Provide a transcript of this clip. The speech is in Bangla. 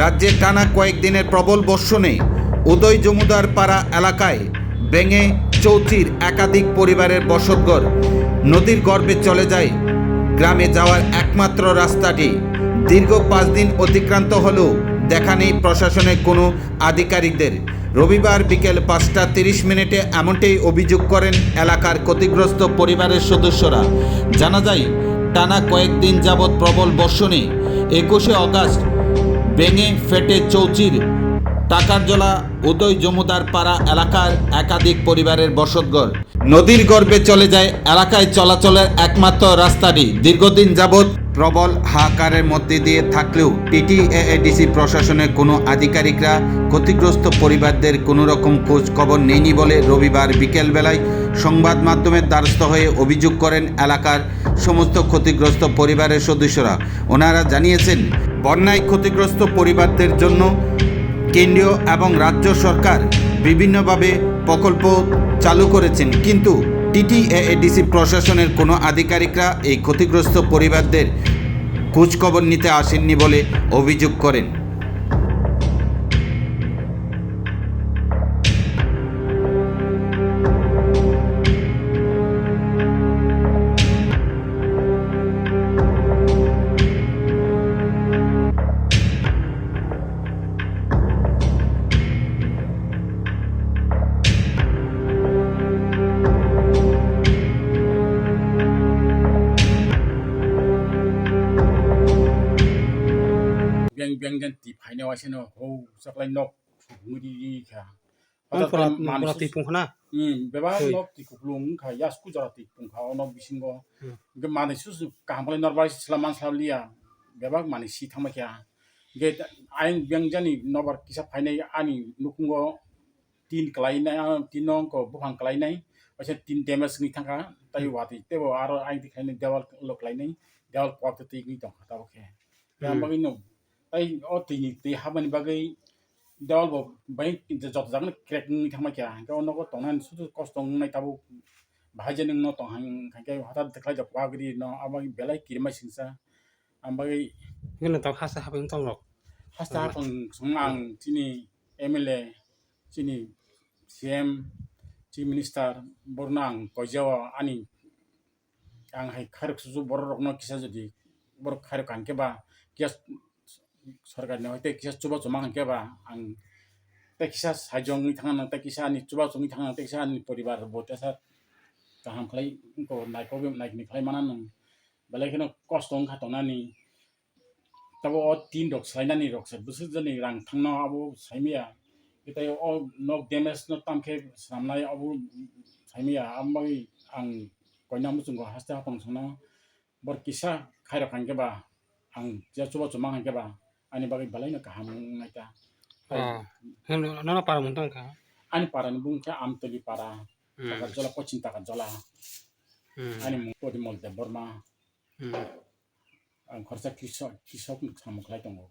রাজ্যে টানা কয়েকদিনের প্রবল বর্ষণে উদয় জমুদার পাড়া এলাকায় ভেঙে চৌচির একাধিক পরিবারের বসতঘর নদীর গর্ভে চলে যায়। গ্রামে যাওয়ার একমাত্র রাস্তাটি। দীর্ঘ পাঁচ দিন অতিক্রান্ত হলেও দেখা নেই প্রশাসনের কোনো আধিকারিকদের। রবিবার বিকেল পাঁচটা তিরিশ মিনিটে এমনটাই অভিযোগ করেন এলাকার ক্ষতিগ্রস্ত পরিবারের সদস্যরা। জানা যায়, টানা কয়েকদিন যাবৎ প্রবল বর্ষণে একুশে অগাস্ট ভেঙে ফেটে চৌচির। টাকারজলা উদয় জমুদার পাড়া এলাকার একাধিক পরিবারের বসতঘর। নদীর গর্বে চলে যায় এলাকায় চলাচলের একমাত্র রাস্তাটি। দীর্ঘদিন যাবৎ প্রবল হাহাকারের মধ্যে দিয়ে থাকলেও টিটিএডিসি প্রশাসনের কোনো আধিকারিকরা ক্ষতিগ্রস্ত পরিবারদের কোনো রকম খোঁজ খবর নেয়নি বলে রবিবার বিকেলবেলায় সংবাদ মাধ্যমের দ্বারস্থ হয়ে অভিযোগ করেন এলাকার সমস্ত ক্ষতিগ্রস্ত পরিবারের সদস্যরা। ওনারা জানিয়েছেন, বন্যায় ক্ষতিগ্রস্ত পরিবারদের জন্য কেন্দ্রীয় এবং রাজ্য সরকার বিভিন্নভাবে প্রকল্প চালু করেছেন, কিন্তু টিটিএডিসি প্রশাসনের কোনো আধিকারিকরা এই ক্ষতিগ্রস্ত পরিবারদের খোঁজখবর নিতে আসেননি বলে অভিযোগ করেন। Biang biang jan ti phai ne wa se ho sak lai nok ngu di kha Ang pula pula tipong ko um be nok ti ku lung kha ya sku jara ti pung kha nok bising go Hmm. ge ma ne su su ka ham lai nor slaman sal lia be ba ma ne si thang ma kya ge ain biang jan ni no kisa phai ani nukung go tin klai na tin nong ko bu hang klai nai wa se tin damage ni thang ka tai wa ti te bo aro ai ti khai ne dewal lo klai nai dewal tong Hmm. ai o ti ni ti ha mani bagai dewal bo bai jot jang crack ni thang ma kya ga no ko tong nan su su cost tong nai ta bu bahai jen no tong hang khai ke hata deklai ja kwa gri no ama belai ki ma sin sa am bagai Yun ang tawag hasa habang tawag rok. hasta pang sumang sini MLA sini CM Chief Minister bornang kojawa ani ang hai kharuk suju bor rok no kisa jadi bor kharuk kan ke ba kias सरकार ने होते किसा चुबा चुमा के बा आं ते किसा साजong नि थांगा ते किसा नि चुबा चुमी थांगा ते किसा नि परिवार बोते सा kaham khlai ko nai ko bi nai ni khlai mana nang balai keno cost ong kha tona ni tabo o tin rok saina ni rok sa busu jani rang thangna abu saimia kita o nok damage no tamkhe samnai abu saimia ambai ang koina ani bagai balai na kaham na ka ah no no para muntang ka ani para ni bung ka am tuli para ka jola po cinta ka jola ani mo po di mol de borma ang khorsa kisok kisok nuk samuk lai tongo